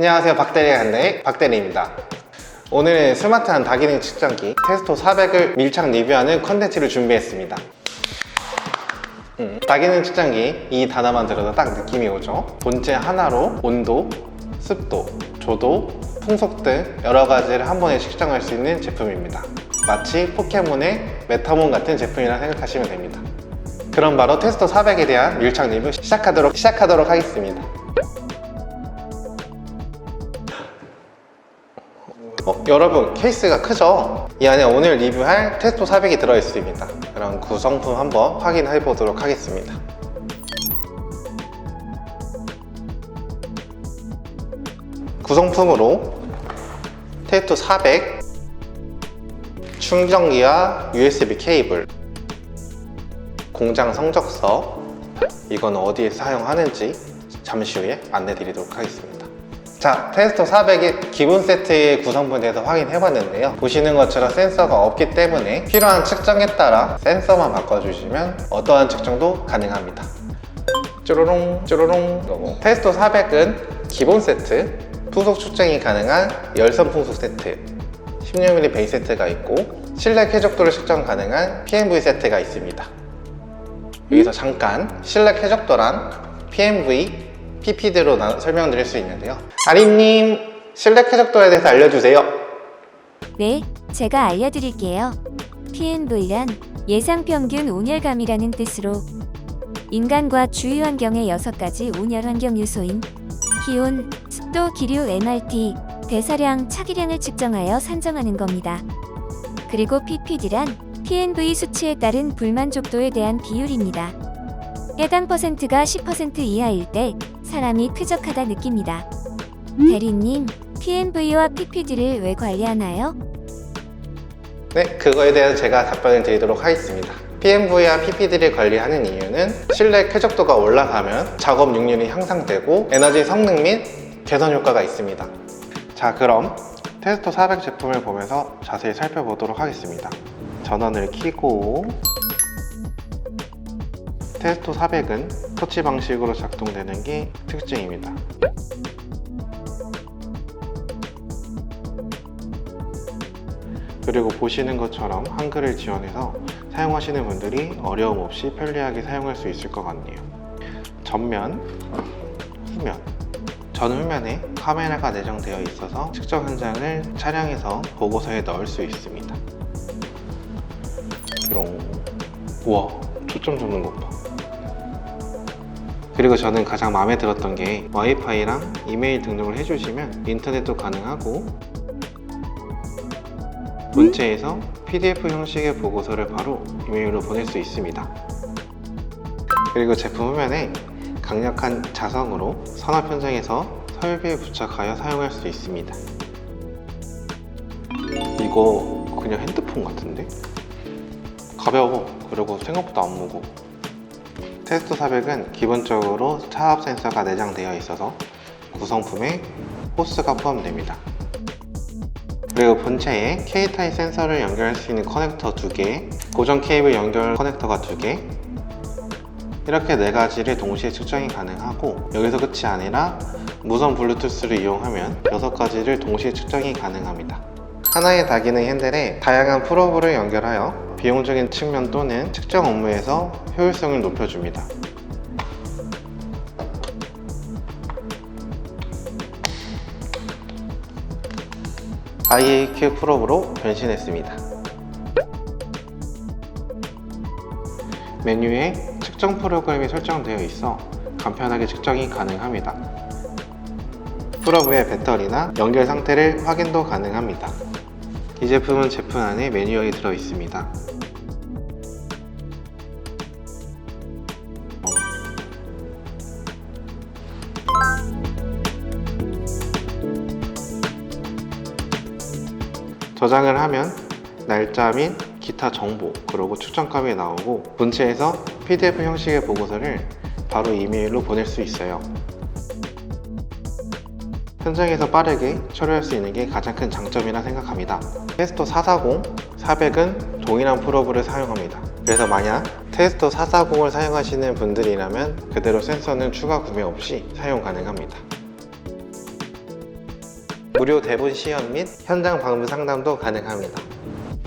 안녕하세요. 박대리 한대 박대리입니다. 오늘은 스마트한 다기능 측정기 테스토 400을 밀착 리뷰하는 컨텐츠를 준비했습니다. 음, 다기능 측정기 이 단어만 들어도 딱 느낌이 오죠? 본체 하나로 온도, 습도, 조도, 풍속 등 여러 가지를 한 번에 측정할 수 있는 제품입니다. 마치 포켓몬의 메타몬 같은 제품이라 생각하시면 됩니다. 그럼 바로 테스토 400에 대한 밀착 리뷰 시작하도록 시작하도록 하겠습니다 어, 여러분 케이스가 크죠? 이 안에 오늘 리뷰할 테스토 400이 들어있습니다. 그럼 구성품 한번 확인해 보도록 하겠습니다. 구성품으로 테스토 400 충전기와 USB 케이블 공장 성적서 이건 어디에 사용하는지 잠시 후에 안내 드리도록 하겠습니다 자, 테스토 400의 기본 세트의 구성분에 대해서 확인해 봤는데요. 보시는 것처럼 센서가 없기 때문에 필요한 측정에 따라 센서만 바꿔주시면 어떠한 측정도 가능합니다. 쭈루롱, 쭈루롱. 그리고 테스토 400은 기본 세트, 풍속 측정이 가능한 열선 풍속 세트, 16mm 베이스 세트가 있고 실내 쾌적도를 측정 가능한 PMV 세트가 있습니다. 여기서 잠깐 실내 쾌적도란 PMV, PPD로 설명드릴 수 있는데요. 아림님, 실내 쾌적도에 대해서 알려주세요. 네, 제가 알려드릴게요. PNV란 예상 평균 온열감이라는 뜻으로 인간과 주위 환경의 6가지 온열 환경 요소인 기온, 습도, 기류, MRT, 대사량, 차기량을 측정하여 산정하는 겁니다. 그리고 PPD란 PNV 수치에 따른 불만족도에 대한 비율입니다. 해당 퍼센트가 10% 이하일 때 사람이 쾌적하다 느낍니다. 대리님, PNV와 PPD를 왜 관리하나요? 네, 그거에 대해서 제가 답변을 드리도록 하겠습니다. PMV와 PPD를 관리하는 이유는 실내 쾌적도가 올라가면 작업 능률이 향상되고 에너지 성능 및 개선 효과가 있습니다. 자, 그럼 테스토 400 제품을 보면서 자세히 살펴보도록 하겠습니다. 전원을 켜고 테스토 400은 터치 방식으로 작동되는 게 특징입니다. 그리고 보시는 것처럼 한글을 지원해서 사용하시는 분들이 어려움 없이 편리하게 사용할 수 있을 것 같네요. 전면, 후면. 전 후면에 카메라가 내장되어 있어서 측정 현장을 차량에서 보고서에 넣을 수 있습니다. 롱. 우와, 초점 잡는 것 봐. 그리고 저는 가장 마음에 들었던 게 와이파이랑 이메일 등록을 해주시면 인터넷도 가능하고 본체에서 PDF 형식의 보고서를 바로 이메일로 보낼 수 있습니다. 그리고 제품 후면에 강력한 자성으로 산업 현장에서 설비에 부착하여 사용할 수 있습니다. 이거 그냥 핸드폰 같은데? 가벼워. 그리고 생각보다 안 무거워. 테스트 400은 기본적으로 차압 센서가 내장되어 있어서 구성품에 호스가 포함됩니다. 그리고 본체에 K-타입 센서를 연결할 수 있는 커넥터 2개, 고정 케이블 연결 커넥터가 2개, 이렇게 네 가지를 동시에 측정이 가능하고 여기서 끝이 아니라 무선 블루투스를 이용하면 여섯 가지를 동시에 측정이 가능합니다. 하나의 다기능 핸들에 다양한 프로브를 연결하여 비용적인 측면 또는 측정 업무에서 효율성을 높여줍니다. IAQ 프로브로 변신했습니다. 메뉴에 측정 프로그램이 설정되어 있어 간편하게 측정이 가능합니다. 프로브의 배터리나 연결 상태를 확인도 가능합니다. 이 제품은 제품 안에 매뉴얼이 들어 있습니다. 저장을 하면 날짜 및 기타 정보 그리고 측정값이 나오고 본체에서 PDF 형식의 보고서를 바로 이메일로 보낼 수 있어요. 현장에서 빠르게 처리할 수 있는 게 가장 큰 장점이라 생각합니다. 테스토 440, 400은 동일한 프로브를 사용합니다. 그래서 만약 테스토 440을 사용하시는 분들이라면 그대로 센서는 추가 구매 없이 사용 가능합니다. 무료 대본 시연 및 현장 방문 상담도 가능합니다.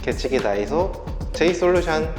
개치기 다이소 J솔루션